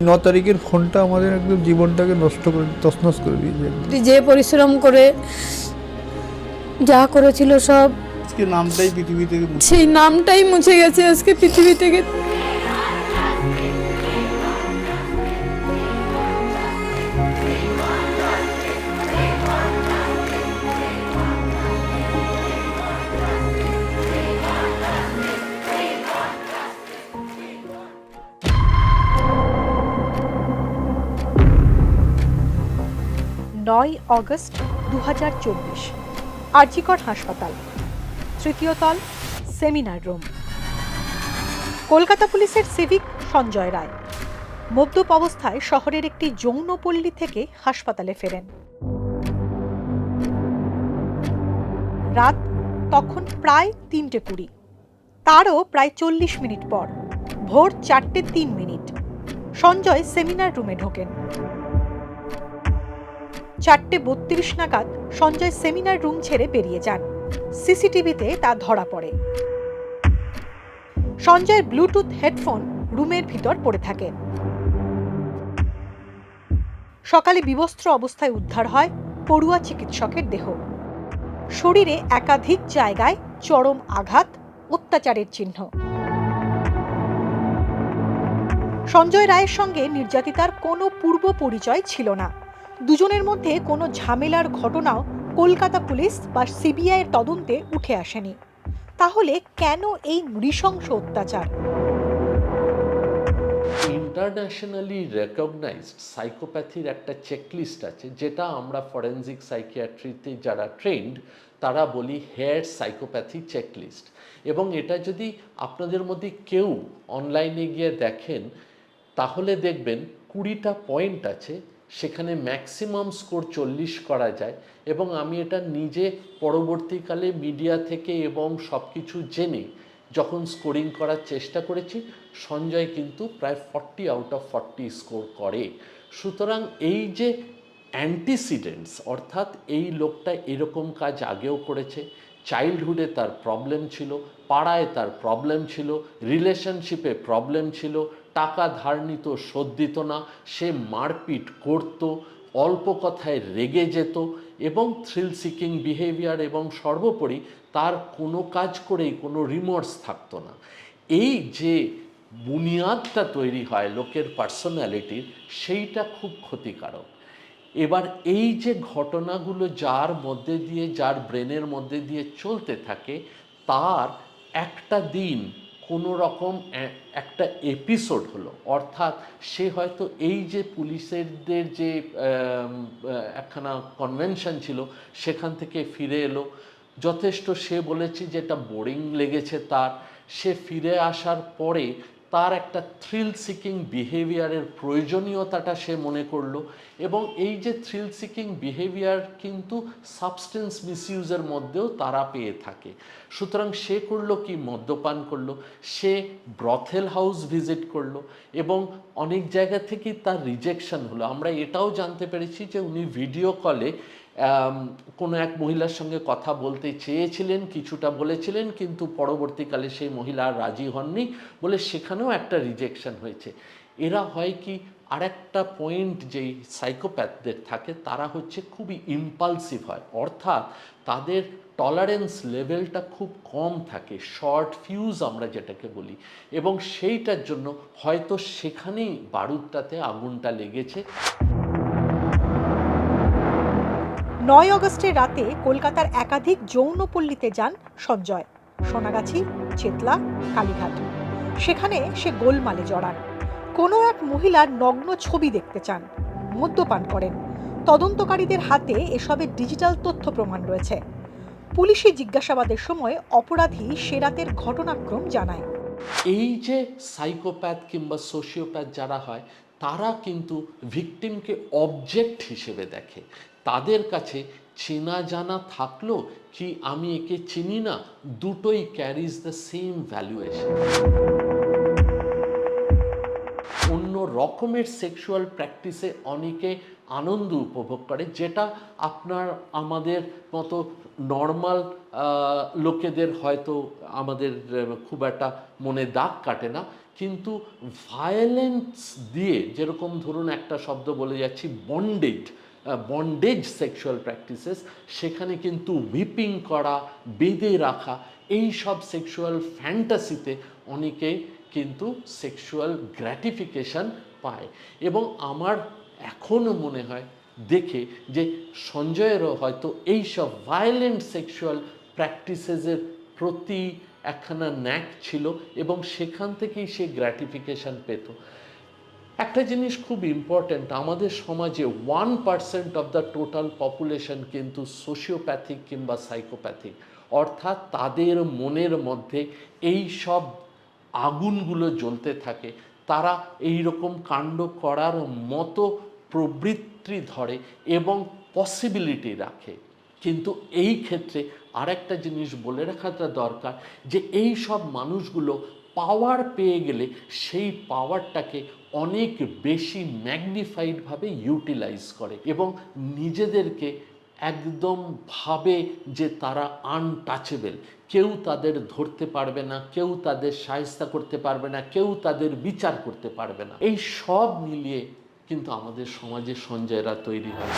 ন তারিখের ফোনটা আমাদের একদম জীবনটাকে নষ্ট করে তছনছ করে দিয়েছে। যে পরিশ্রম করে যা করেছিল সব আজকে নামটাই পৃথিবী থেকে সেই নামটাই মুছে গেছে আজকে পৃথিবী থেকে। নয় অগস্ট দু হাজার চব্বিশ। আরজিকর হাসপাতাল, তৃতীয় তল, সেমিনার রুম। কলকাতা পুলিশের সিভিক সঞ্জয় রায়, মদ্যপ অবস্থায় শহরের একটি যৌনপল্লী থেকে হাসপাতালে ফেরেন। রাত তখন প্রায় তিনটে কুড়ি। তারও প্রায় চল্লিশ মিনিট পর, ভোর চারটে তিন মিনিট, সঞ্জয় সেমিনার রুমে ঢোকেন। চারটে বত্রিশ নাগাদ সঞ্জয় সেমিনার রুম ছেড়ে বেরিয়ে যান। সিসিটিভিতে তা ধরা পড়ে। সঞ্জয়ের ব্লুটুথ হেডফোন রুমের ভিতর পড়ে থাকে। সকালে বিবস্ত্র অবস্থায় উদ্ধার হয় পড়ুয়া চিকিৎসকের দেহ। শরীরে একাধিক জায়গায় চরম আঘাত, অত্যাচারের চিহ্ন। সঞ্জয় রায়ের সঙ্গে নির্যাতিতার কোনো পূর্ব পরিচয় ছিল না। দুজনের মধ্যে কোনো ঝামেলার ঘটনাও কলকাতা পুলিশ বা সিবিআইয়ের তদন্তে উঠে আসেনি। তাহলে কেন এই নৃশংস অত্যাচার? ইন্টারন্যাশনালি রেকগনাইজড সাইকোপ্যাথির একটা চেকলিস্ট আছে, যেটা আমরা ফরেনজিক সাইকিয়াট্রিতে যারা ট্রেন্ড তারা বলি হেয়ার সাইকোপ্যাথি চেকলিস্ট এবং এটা যদি আপনাদের মধ্যে কেউ অনলাইনে গিয়ে দেখেন, তাহলে দেখবেন কুড়িটা পয়েন্ট আছে সেখানে ম্যাক্সিমাম স্কোর চল্লিশ করা যায় এবং আমি এটা নিজে পরবর্তীকালে মিডিয়া থেকে এবং সব কিছু জেনে যখন স্কোরিং করার চেষ্টা করেছি, সঞ্জয় কিন্তু প্রায় forty out of forty score করে। সুতরাং এই যে অ্যান্টিসিডেন্টস অর্থাৎ এই লোকটা এরকম কাজ আগেও করেছে চাইল্ডহুডে তার প্রবলেম ছিল, পাড়ায় তার প্রবলেম ছিল রিলেশনশিপে প্রবলেম ছিল টাকা ধার নিত শোধ দিত না। সে মারপিট করত, অল্প কথায় রেগে যেত এবং থ্রিল সিকিং বিহেভিয়ার এবং সর্বোপরি তার কোনো কাজ করেই কোনো রিমোর্স থাকতো না। এই যে বুনিয়াদটা তৈরি হয় লোকের পার্সোনালিটির সেইটা খুব ক্ষতিকারক। এবার এই যে ঘটনাগুলো যার মধ্যে দিয়ে, যার ব্রেনের মধ্যে দিয়ে চলতে থাকে, তার একটা দিন কোনো রকম একটা এপিসোড হলো। অর্থাৎ সে হয়তো এই যে পুলিশেরদের যে একখানা কনভেনশন ছিল, সেখান থেকে ফিরে এলো। যথেষ্ট সে বলেছে যে এটা বোরিং লেগেছে তার। সে ফিরে আসার পরে তার একটা থ্রিল সিকিং বিহেভিয়ারের প্রয়োজনীয়তাটা সে মনে করল এবং এই যে থ্রিল সিকিং বিহেভিয়ার কিন্তু সাবস্টেন্স মিসইউজের মধ্যেও তারা পেয়ে থাকে। সুতরাং সে করল কি? মদ্যপান করল। সে ব্রথেল হাউস ভিজিট করল এবং অনেক জায়গা থেকেই তার রিজেকশন হলো। আমরা এটাও জানতে পেরেছি যে উনি ভিডিও কলে কোনো এক মহিলার সঙ্গে কথা বলতে চেয়েছিলেন, কিছুটা বলেছিলেন, কিন্তু পরবর্তীকালে সেই মহিলা রাজি হননি বলে সেখানেও একটা রিজেকশন হয়েছে। এরা হয় কি, আরেকটা পয়েন্ট যেই সাইকোপ্যাথদের থাকে, তারা হচ্ছে খুবই ইম্পালসিভ হয়। অর্থাৎ তাদের টলারেন্স লেভেলটা খুব কম থাকে শর্ট ফিউজ আমরা যেটাকে বলি। এবং সেইটার জন্য হয়তো সেখানেই বারুদটাতে আগুনটা লেগেছে। নয় অগস্টের রাতে কলকাতার একাধিক যৌনপল্লীতে যান সঞ্জয়। সোনাগাছি, চেতলা, কালীঘাট। সেখানে সে গোলমালে জড়ান। কোনো এক মহিলার নগ্ন ছবি দেখতে চান। মদ্যপান করেন। তদন্তকারীদের হাতে এসবের ডিজিটাল তথ্য প্রমাণ রয়েছে। পুলিশি জিজ্ঞাসাবাদের সময় অপরাধী সে রাতের ঘটনাক্রম জানায়। এই যে সাইকোপ্যাথ কিংবা সোশিওপ্যাথ যারা হয়, তারা কিন্তু ভিকটিমকে অবজেক্ট হিসেবে দেখে। তাদের কাছে চেনা জানা থাকল কি আমি একে চিনি না? দুটোই ক্যারিজ দ্য সেম ভ্যালুয়েশন অন্য রকমের সেক্সুয়াল প্র্যাকটিসে অনেকে আনন্দ উপভোগ করে, যেটা আপনার আমাদের মতো নর্মাল লোকেদের হয়তো আমাদের খুব একটা মনে দাগ কাটে না। কিন্তু ভায়োলেন্স দিয়ে, যেরকম ধরুন একটা শব্দ বলে যাচ্ছি বন্ডেড বন্ডেজ সেক্সুয়াল প্র্যাকটিসেস সেখানে কিন্তু হুইপিং করা, বেঁধে রাখা, এই সব সেক্সুয়াল ফ্যান্টাসিতে অনেকে কিন্তু সেক্সুয়াল গ্র্যাটিফিকেশন পায়। এবং আমার এখনও মনে হয়, দেখে যে সঞ্জয়েরও হয়তো এই সব ভায়োলেন্ট সেক্সুয়াল প্র্যাকটিসেসের প্রতি একখানা ন্যাক ছিল এবং সেখান থেকেই সে গ্র্যাটিফিকেশন পেত। একটা জিনিস খুব ইম্পর্ট্যান্ট আমাদের সমাজে one percent of the total population কিন্তু সোশিওপ্যাথিক কিংবা সাইকোপ্যাথিক অর্থাৎ তাদের মনের মধ্যে এই সব আগুনগুলো জ্বলতে থাকে। তারা এই রকম কাণ্ড করার মতো প্রবৃত্তি ধরে এবং পসিবিলিটি রাখে। কিন্তু এই ক্ষেত্রে আরেকটা জিনিস বলে রাখাটা দরকার যে, এই সব মানুষগুলো পাওয়ার পেয়ে গেলে সেই পাওয়ারটাকে অনেক বেশি ম্যাগনিফাইডভাবে ইউটিলাইজ করে এবং নিজেদেরকে একদম ভাবে যে তারা আনটাচেবেল কেউ তাদের ধরতে পারবে না, কেউ তাদের সাহায্য করতে পারবে না, কেউ তাদের বিচার করতে পারবে না। এই সব মিলিয়ে কিন্তু আমাদের সমাজে সঞ্জয়রা তৈরি হয়।